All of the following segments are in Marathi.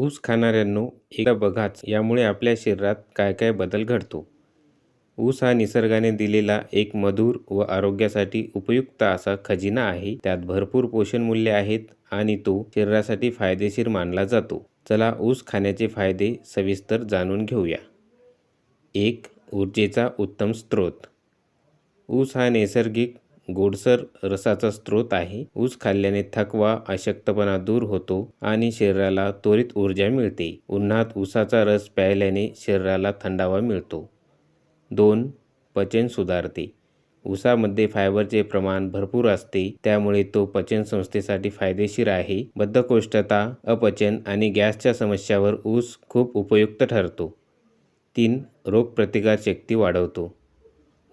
ऊस खाणाऱ्यांनो एकदा बघाच यामुळे आपल्या शरीरात काय काय बदल घडतो. ऊस हा निसर्गाने दिलेला एक मधुर व आरोग्यासाठी उपयुक्त असा खजिना आहे. त्यात भरपूर पोषण मूल्य आहेत आणि तो शरीरासाठी फायदेशीर मानला जातो. चला ऊस खाण्याचे फायदे सविस्तर जाणून घेऊया. एक ऊर्जेचा उत्तम स्रोत. ऊस हा नैसर्गिक गोडसर रसाचा स्रोत आहे. ऊस खाल्ल्याने थकवा अशक्तपणा दूर होतो आणि शरीराला त्वरित ऊर्जा मिळते. उन्हात ऊसाचा रस प्यायल्याने शरीराला थंडावा मिळतो. दोन पचन सुधारते. ऊसामध्ये फायबरचे प्रमाण भरपूर असते त्यामुळे तो पचन संस्थेसाठी फायदेशीर आहे. बद्धकोष्ठता अपचन आणि गॅसच्या समस्यावर ऊस खूप उपयुक्त ठरतो. तीन रोगप्रतिकारशक्ती वाढवतो.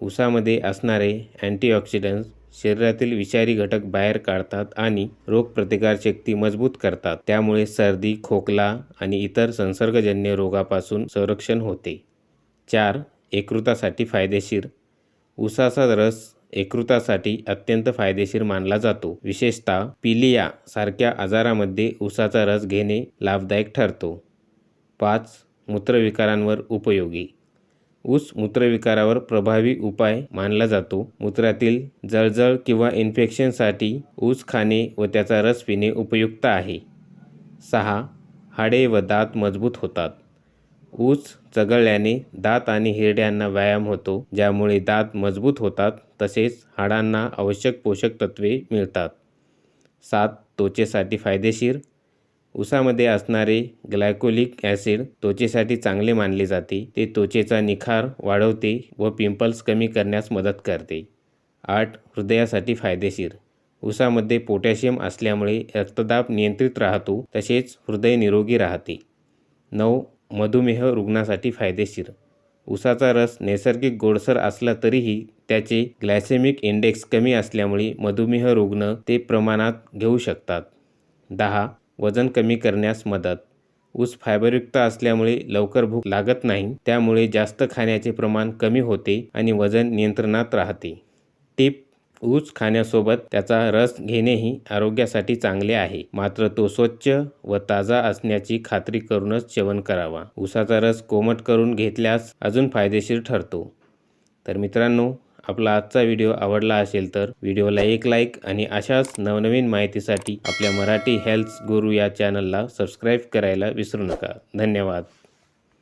ऊसामध्ये असणारे अँटीऑक्सिडंट्स शरीरातील विषारी घटक बाहेर काढतात आणि रोगप्रतिकारशक्ती मजबूत करतात. त्यामुळे सर्दी खोकला आणि इतर संसर्गजन्य रोगापासून संरक्षण होते. चार यकृतासाठी फायदेशीर. ऊसाचा रस यकृतासाठी अत्यंत फायदेशीर मानला जातो. विशेषतः पिलिया सारख्या आजारामध्ये ऊसाचा रस घेणे लाभदायक ठरतो. पाच मूत्रविकारांवर उपयोगी. ऊस मूत्रविकारावर प्रभावी उपाय मानला जातो. मूत्रातील जळजळ किंवा इन्फेक्शनसाठी ऊस खाणे व त्याचा रस पिणे उपयुक्त आहे. सहा. हाडे व दात मजबूत होतात. ऊस चघळल्याने दात आणि हिरड्यांना व्यायाम होतो. ज्यामुळे दात मजबूत होतात तसेच हाडांना आवश्यक पोषक तत्वे मिळतात. सात. त्वचेसाठी फायदेशीर ऊसामध्ये असणारे ग्लायकोलिक ॲसिड त्वचेसाठी चांगले मानले जाते. ते त्वचेचा निखार वाढवते व पिंपल्स कमी करण्यास मदत करते. आठ हृदयासाठी फायदेशीर. उसामध्ये पोटॅशियम असल्यामुळे रक्तदाब नियंत्रित राहतो तसेच हृदय निरोगी राहते. नऊ मधुमेह रुग्णासाठी फायदेशीर. उसाचा रस नैसर्गिक गोडसर असला तरीही त्याचे ग्लायसेमिक इंडेक्स कमी असल्यामुळे मधुमेह रुग्ण ते प्रमाणात घेऊ शकतात. दहा वजन कमी करण्यास मदत. ऊस फायबरयुक्त असल्यामुळे लवकर भूक लागत नाही त्यामुळे जास्त खाण्याचे प्रमाण कमी होते आणि वजन नियंत्रणात राहते. टिप ऊस खाण्यासोबत त्याचा रस घेणेही आरोग्यासाठी चांगले आहे. मात्र तो स्वच्छ व ताजा असण्याची खात्री करूनच सेवन करावा. ऊसाचा रस कोमट करून घेतल्यास अजून फायदेशीर ठरतो. तर मित्रांनो आपला आजचा व्हिडिओ आवडला असेल तर व्हिडिओला एक लाईक आणि अशाच नवनवीन माहितीसाठी आपल्या मराठी हेल्थ गुरु या चॅनलला सबस्क्राईब करायला विसरू नका. धन्यवाद.